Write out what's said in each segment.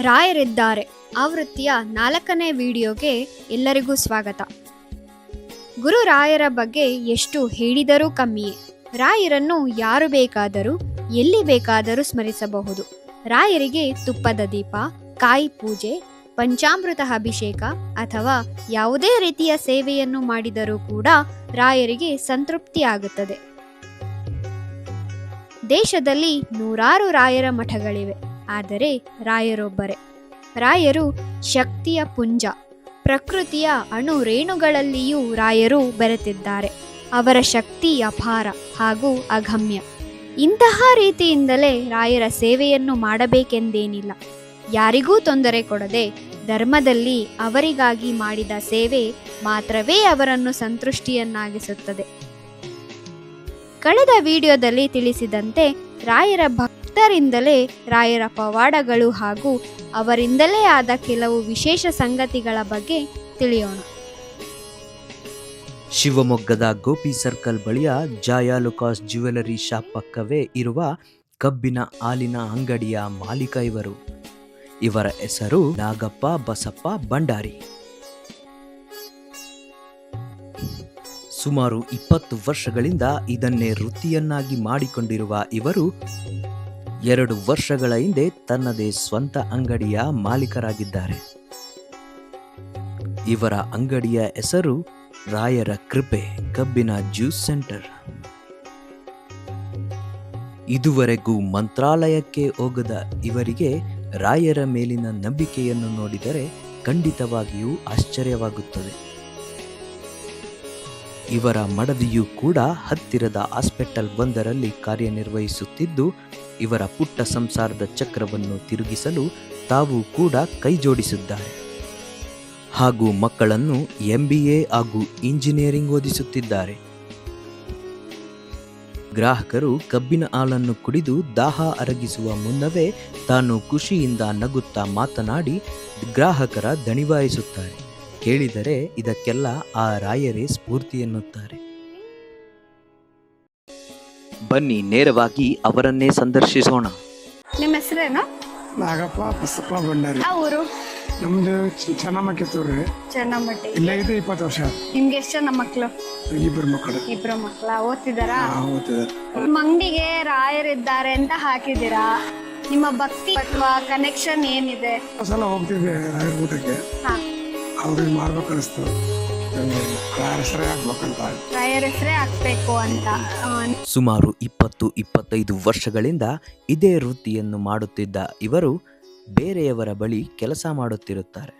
ರಾಯರಿದ್ದಾರೆ. ಆವೃತ್ತಿಯ ನಾಲ್ಕನೇ ವಿಡಿಯೋಗೆ ಎಲ್ಲರಿಗೂ ಸ್ವಾಗತ. ಗುರು ರಾಯರ ಬಗ್ಗೆ ಎಷ್ಟು ಹೇಳಿದರೂ ಕಮ್ಮಿಯೇ. ರಾಯರನ್ನು ಯಾರು ಬೇಕಾದರೂ, ಎಲ್ಲಿ ಬೇಕಾದರೂ ಸ್ಮರಿಸಬಹುದು. ರಾಯರಿಗೆ ತುಪ್ಪದ ದೀಪ, ಕಾಯಿ ಪೂಜೆ, ಪಂಚಾಮೃತ ಅಭಿಷೇಕ ಅಥವಾ ಯಾವುದೇ ರೀತಿಯ ಸೇವೆಯನ್ನು ಮಾಡಿದರೂ ಕೂಡ ರಾಯರಿಗೆ ಸಂತೃಪ್ತಿಯಾಗುತ್ತದೆ ದೇಶದಲ್ಲಿ ನೂರಾರು ರಾಯರ ಮಠಗಳಿವೆ. ಆದರೆ ರಾಯರೊಬ್ಬರೇ. ರಾಯರು ಶಕ್ತಿಯ ಪುಂಜ, ಪ್ರಕೃತಿಯ ಅಣು ರೇಣುಗಳಲ್ಲಿಯೂ ರಾಯರು ಬೆರೆತಿದ್ದಾರೆ. ಅವರ ಶಕ್ತಿ ಅಪಾರ ಹಾಗೂ ಅಗಮ್ಯ. ಇಂತಹ ರೀತಿಯಿಂದಲೇ ರಾಯರ ಸೇವೆಯನ್ನು ಮಾಡಬೇಕೆಂದೇನಿಲ್ಲ. ಯಾರಿಗೂ ತೊಂದರೆ ಕೊಡದೆ ಧರ್ಮದಲ್ಲಿ ಅವರಿಗಾಗಿ ಮಾಡಿದ ಸೇವೆ ಮಾತ್ರವೇ ಅವರನ್ನು ಸಂತುಷ್ಟಿಯನ್ನಾಗಿಸುತ್ತದೆ. ಕಳೆದ ವಿಡಿಯೋದಲ್ಲಿ ತಿಳಿಸಿದಂತೆ ರಾಯರ ಭಕ್ತರಿಂದಲೇ ರಾಯರ ಪವಾಡಗಳು ಹಾಗೂ ಅವರಿಂದಲೇ ಆದ ಕೆಲವು ವಿಶೇಷ ಸಂಗತಿಗಳ ಬಗ್ಗೆ ತಿಳಿಯೋಣ. ಶಿವಮೊಗ್ಗದ ಗೋಪಿ ಸರ್ಕಲ್ ಬಳಿಯ ಜಾಯಾ ಲುಕಾಸ್ ಜ್ಯುವೆಲರಿ ಶಾಪ್ ಪಕ್ಕವೇ ಇರುವ ಕಬ್ಬಿನ ಹಾಲಿನ ಅಂಗಡಿಯ ಮಾಲೀಕ ಇವರು. ಇವರ ಹೆಸರು ನಾಗಪ್ಪ ಬಸಪ್ಪ ಭಂಡಾರಿ. ಸುಮಾರು ಇಪ್ಪತ್ತು ವರ್ಷಗಳಿಂದ ಇದನ್ನೇ ವೃತ್ತಿಯನ್ನಾಗಿ ಮಾಡಿಕೊಂಡಿರುವ ಇವರು ಎರಡು ವರ್ಷಗಳ ಹಿಂದೆ ತನ್ನದೇ ಸ್ವಂತ ಅಂಗಡಿಯ ಮಾಲೀಕರಾಗಿದ್ದಾರೆ. ಇವರ ಅಂಗಡಿಯ ಹೆಸರು ರಾಯರ ಕೃಪೆ, ಕಬ್ಬಿನ ಜ್ಯೂಸ್ ಸೆಂಟರ್. ಇದುವರೆಗೂ ಮಂತ್ರಾಲಯಕ್ಕೆ ಹೋಗದ ಇವರಿಗೆ ರಾಯರ ಮೇಲಿನ ನಂಬಿಕೆಯನ್ನು ನೋಡಿದರೆ ಖಂಡಿತವಾಗಿಯೂ ಆಶ್ಚರ್ಯವಾಗುತ್ತದೆ. ಇವರ ಮಡದಿಯು ಕೂಡ ಹತ್ತಿರದ ಹಾಸ್ಪಿಟಲ್ ಒಂದರಲ್ಲಿ ಕಾರ್ಯನಿರ್ವಹಿಸುತ್ತಿದ್ದು, ಇವರ ಪುಟ್ಟ ಸಂಸಾರದ ಚಕ್ರವನ್ನು ತಿರುಗಿಸಲು ತಾವು ಕೂಡ ಕೈಜೋಡಿಸಿದ್ದಾರೆ. ಹಾಗೂ ಮಕ್ಕಳನ್ನು ಎಂಬಿಎ ಹಾಗೂ ಇಂಜಿನಿಯರಿಂಗ್ ಓದಿಸುತ್ತಿದ್ದಾರೆ. ಗ್ರಾಹಕರು ಕಬ್ಬಿನ ಹಾಲನ್ನು ಕುಡಿದು ದಾಹ ಅರಗಿಸುವ ಮುನ್ನವೇ ತಾನು ಖುಷಿಯಿಂದ ನಗುತ್ತಾ ಮಾತನಾಡಿ, ಗ್ರಾಹಕರ ದಣಿವಾಯಿಸುತ್ತಾರೆ. ಕೇಳಿದರೆ ಇದಕ್ಕೆಲ್ಲ ಆ ರಾಯರೇ ಸ್ಫೂರ್ತಿ ಎನ್ನುತ್ತಾರೆ. ಬನ್ನಿ ನೇರವಾಗಿ ಅವರನ್ನೇ ಸಂದರ್ಶಿಸೋಣ. ನಿಮ್ಮ ಹೆಸರೇನು? ನಾಗಪ್ಪ ಬಸಪ್ಪ ಭಂಡಾರಿ. ಊರು? ನಮ್ದು ಚ- ಚೆನ್ನಮ್ಮ ಕಿತ್ತೂರು ಚೆನ್ನಮಟ್ಟಿ. ಇಲ್ಲೇ ಇದು ಇಪ್ಪತ್ತು ವರ್ಷ. ನಿಮ್ಗೆ ಎಷ್ಟು ಜನ ಮಕ್ಕಳು ಇಬ್ಬರು ಮಕ್ಕಳು. ಇಬ್ರು ಮಕ್ಕಳ? ಓದ್ತಿದಾರಾ ಆ, ಓದ್ತಿದ್ದಾರೆ. ನಿಮ್ಮ ಅಂಗಡಿಗೆ ರಾಯರಿದ್ದಾರೆ ಅಂತ ಹಾಕಿದ್ದೀರಾ? ನಿಮ್ಮ ಭಕ್ತಿ ಅಥವಾ ಕನೆಕ್ಷನ್ ಏನಿದೆ? ಒಂದ್ ಸಲ ಹೋಗ್ತಿದ್ದೆ ರಾಯರ ಊಟಕ್ಕೆ. ಹಾ. ಅವ್ರಿಗೆ ಮಾಡ್ಬೇಕು ಅನಿಸ್ತು ರಾಯರ ಹೆಸರೇ ಆಗ್ಬೇಕಂತ ರಾಯರ ಹೆಸರೇ ಹಾಕ್ಬೇಕು ಅಂತ. ಸುಮಾರು ಇಪ್ಪತ್ತು ಇಪ್ಪತ್ತೈದು ವರ್ಷಗಳಿಂದ ಇದೇ ವೃತ್ತಿಯನ್ನು ಮಾಡುತ್ತಿದ್ದ ಇವರು ಬೇರೆಯವರ ಬಳಿ ಕೆಲಸ ಮಾಡುತ್ತಿರುತ್ತಾರೆ.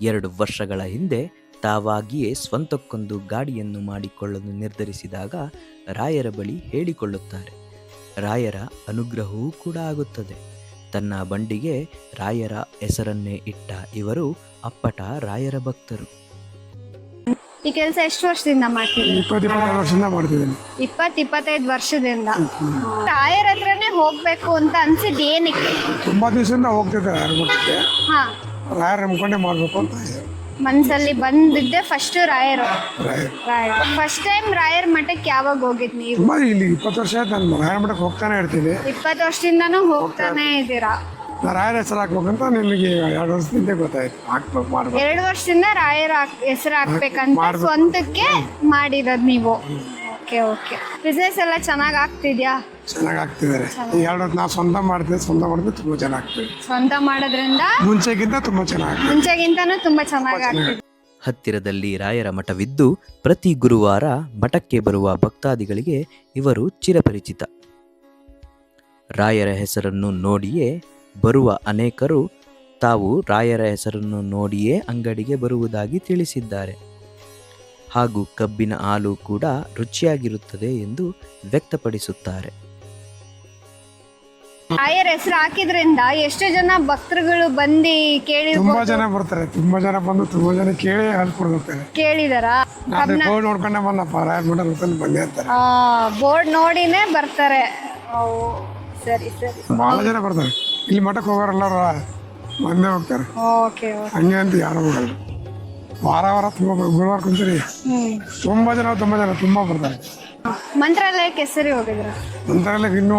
ಎರಡು ವರ್ಷಗಳ ಹಿಂದೆ ತಾವಾಗಿಯೇ ಸ್ವಂತಕ್ಕೊಂದು ಗಾಡಿಯನ್ನು ಮಾಡಿಕೊಳ್ಳಲು ನಿರ್ಧರಿಸಿದಾಗ ರಾಯರ ಬಳಿ ಹೇಳಿಕೊಳ್ಳುತ್ತಾರೆ. ರಾಯರ ಅನುಗ್ರಹವೂ ಕೂಡ ಆಗುತ್ತದೆ. ತನ್ನ ಬಂಡಿಗೆ ರಾಯರ ಹೆಸರನ್ನೇ ಇಟ್ಟ ಇವರು ಅಪ್ಪಟ ರಾಯರ ಭಕ್ತರು. ಈ ಕೆಲಸ ಎಷ್ಟು ವರ್ಷದಿಂದ ಮಾಡ್ತಿದ್ದೀರಾ? ಇಪ್ಪತ್ತು ಇಪ್ಪತ್ತೈದು ವರ್ಷದಿಂದ ಮಾಡ್ತಿದ್ದೀನಿ. ಇಪ್ಪತ್ ಇಪ್ಪತ್ತೈದು ವರ್ಷದಿಂದ. ರಾಯರ ಹತ್ರನೇ ಹೋಗ್ಬೇಕು ಅಂತ ಅನ್ಸಿದ್ ಏನಕ್ಕೆ? ತುಂಬಾ ದಿವಸದಿಂದ ಹೋಗ್ತಿದ್ದೆ ರಾಯರ ಹಾ. ರಾಯರ ನಂಬ್ಕೊಂಡೇ ಮಾಡ್ಬೇಕು ಅಂತ ಇದೆ. ಮನ್ಸಲ್ಲಿ ಬಂದಿದ್ದೆ ಫಸ್ಟ್ ರಾಯರು. ರಾಯರ್. ರಾಯರ್. ಫಸ್ಟ್ ಟೈಮ್ ರಾಯರ್ ಮಠಕ್ಕೆ ಯಾವಾಗ ಹೋಗಿದ್ ನೀವು? ತುಂಬಾ ಇಲ್ಲಿ ಇಪ್ಪತ್ತು ವರ್ಷ ಆಯ್ತು ನಾನು ರಾಯರ ಮಠಕ್ಕೆ ಹೋಗ್ತಾನೆ ಇರ್ತೀನಿ. ಇಪ್ಪತ್ತು ವರ್ಷದಿಂದನೂ ಹೋಗ್ತಾನೆ ಇದ್ದೀರಾ? ನಾ ರಾಯರ ಹೆಸರು ಹಾಕ್ಬೇಕಂತ ನಿಮಗೆ ಎರಡು ವರ್ಷದಿಂದ ಗೊತ್ತಾಯ್ತು. ಹಾಕ್ಬೇಕು ಮಾಡ್ಬೇಕು. ಎರಡು ವರ್ಷದಿಂದ ರಾಯರ ಹೆಸರು ಹಾಕ್ಬೇಕಂತ ಮಾಡ್ಬೇಕು. ಸ್ವಂತಕ್ಕೆ ಮಾಡಿರೋದು ನೀವು. ಓಕೆ ಓಕೆ ಬಿಸ್ನೆಸ್ ಎಲ್ಲ ಚೆನ್ನಾಗಿ ಆಗ್ತಿದ್ಯಾ? ಚೆನ್ನಾಗಿ ಆಗ್ತಿದ್ದಾರೆ ಈ ಎರಡು ಹೊತ್ತು ನಾವು ಸ್ವಂತ ಮಾಡ್ತೀವಿ ಸ್ವಂತ ಮಾಡಿದ್ರೆ ತುಂಬಾ ಚೆನ್ನಾಗ್ತದೆ. ಸ್ವಂತ ಮಾಡೋದ್ರಿಂದ ಮುಂಚೆಗಿಂತ ತುಂಬಾ ಚೆನ್ನಾಗಿ ಮುಂಚೆಗಿಂತನೂ ತುಂಬಾ ಚೆನ್ನಾಗಿ ಆಗ್ತಿದೆ ಹತ್ತಿರದಲ್ಲಿ ರಾಯರ ಮಠವಿದ್ದು ಪ್ರತಿ ಗುರುವಾರ ಮಠಕ್ಕೆ ಬರುವ ಭಕ್ತಾದಿಗಳಿಗೆ ಇವರು ಚಿರಪರಿಚಿತ. ರಾಯರ ಹೆಸರನ್ನು ನೋಡಿಯೇ ಬರುವ ಅನೇಕರು ತಾವು ರಾಯರ ಹೆಸರನ್ನು ನೋಡಿಯೇ ಅಂಗಡಿಗೆ ಬರುವುದಾಗಿ ತಿಳಿಸಿದ್ದಾರೆ. ಹಾಗೂ ಕಬ್ಬಿನ ಹಾಲು ಕೂಡ ರುಚಿಯಾಗಿರುತ್ತದೆ ಎಂದು ವ್ಯಕ್ತಪಡಿಸುತ್ತಾರೆ. ರಾಯರ್ ಹೆಸರು ಹಾಕಿದ್ರಿಂದ ಎಷ್ಟು ಜನ ಭಕ್ತರುಗಳು ಬಂದು ಕೇಳಿ ತುಂಬಾ ಜನ ಬರ್ತಾರೆ ತುಂಬಾ ಜನ ಬಂದು ತುಂಬಾ ಜನ ಕೇಳಿ ಹೋಗ್ತಾರೆ ಕೇಳಿದಾರ? ನಾನು ಬೋರ್ಡ್ ನೋಡ್ಕೊಂಡೆ ಬಂದಪ್ಪ ರಾಯರ್ ಮಂಡಲ್ ಬಂದೆ ಅಂತಾರೆ. ಬೋರ್ಡ್ ನೋಡಿನೇ ಬರ್ತಾರೆ. ಓ, ಸರಿ ಸರಿ. ಬಹಳ ಜನ ಬರ್ತಾರೆ. ಇಲ್ಲಿ ಮಠಕ್ಕೆ ಹೋಗೋರೆಲ್ಲರೂ ಬಂದೇ ಹೋಗ್ತಾರೆ. ಓಕೆ ಹಂಗೆ ಅಂತ ಯಾರು ಹೋಗಲ್ಲ. ವಾರ ವಾರ ತುಂಬ ಗುರುವಾರ ಕುಂತೀರಿ. ಹ್ಮ್. ತುಂಬಾ ಜನ ತುಂಬಾ ಜನ ತುಂಬಾ ಬರ್ತಾರೆ. ಮಂತ್ರಾಲಯಕ್ಕೆ ಹೆಸರು ಹೋಗಿದ್ರ? ಇನ್ನೂ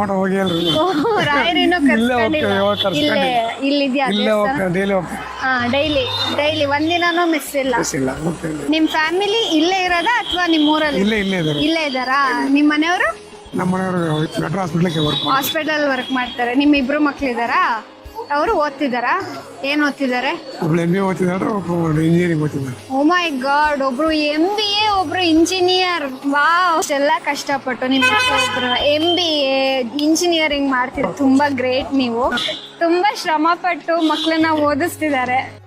ರಾಯರಿನೂ ಇಲ್ಲೇ. ಇಲ್ಲಿದ್ಯಾ ಇಲ್ಲೇ ಡೈಲಿ ಹಾ ಡೈಲಿ ಡೈಲಿ ಒಂದಿನಾನು ಮಿಸ್ ಇಲ್ಲ. ಇಲ್ಲ ಹೋಗ್ತೇವೆ ನಿಮ್ ಫ್ಯಾಮಿಲಿ ಇಲ್ಲೇ ಇರೋದಾ ಅಥವಾ ನಿಮ್ ಊರಲ್ಲಿ? ಇಲ್ಲೇ ಇಲ್ಲೇ ಇದ್ದಾರೆ. ಇಲ್ಲೇ ಇದ್ದಾರಾ? ನಿಮ್ಮ ಮನೆಯವರು? ನಮ್ಮ ಮನೆಯವರು ಮೆಟ್ರೋ ಹಾಸ್ಪಿಟ್ಲಿಗೆ ವರ್ಕ್ ಹಾಸ್ಪಿಟಲ್ ವರ್ಕ್ ಮಾಡ್ತಾರೆ. ನಿಮ್ ಇಬ್ರು ಮಕ್ಳಿದಾರಾ ಅವರು ಓದ್ತಿದಾರಾ ಏನ್ ಓದ್ತಿದಾರೆ ಒಬ್ಳು ಎಂ ಬಿ ಓದ್ತಿದ್ದಾರೆ ಒಬ್ಬರು ಇಂಜಿನಿಯರಿಂಗ್ ಓದ್ತಿದ್ದಾರೆ ಓ ಮೈ ಗಾಡ್ ಒಬ್ರು ಎಂ ಬಿ ಎ ಒಬ್ರು ಇಂಜಿನಿಯರ್ ವಾ ಅಷ್ಟೆಲ್ಲ ಕಷ್ಟಪಟ್ಟು ನಿಮ್ಮ ಒಬ್ರು ಎಂ ಬಿ ಎ ಇಂಜಿನಿಯರಿಂಗ್ ಮಾಡ್ತಿದ್ರು ತುಂಬಾ ಗ್ರೇಟ್ ನೀವು. ತುಂಬಾ ಶ್ರಮ ಪಟ್ಟು ಮಕ್ಕಳನ್ನ ಓದಿಸ್ತಿದ್ದಾರೆ.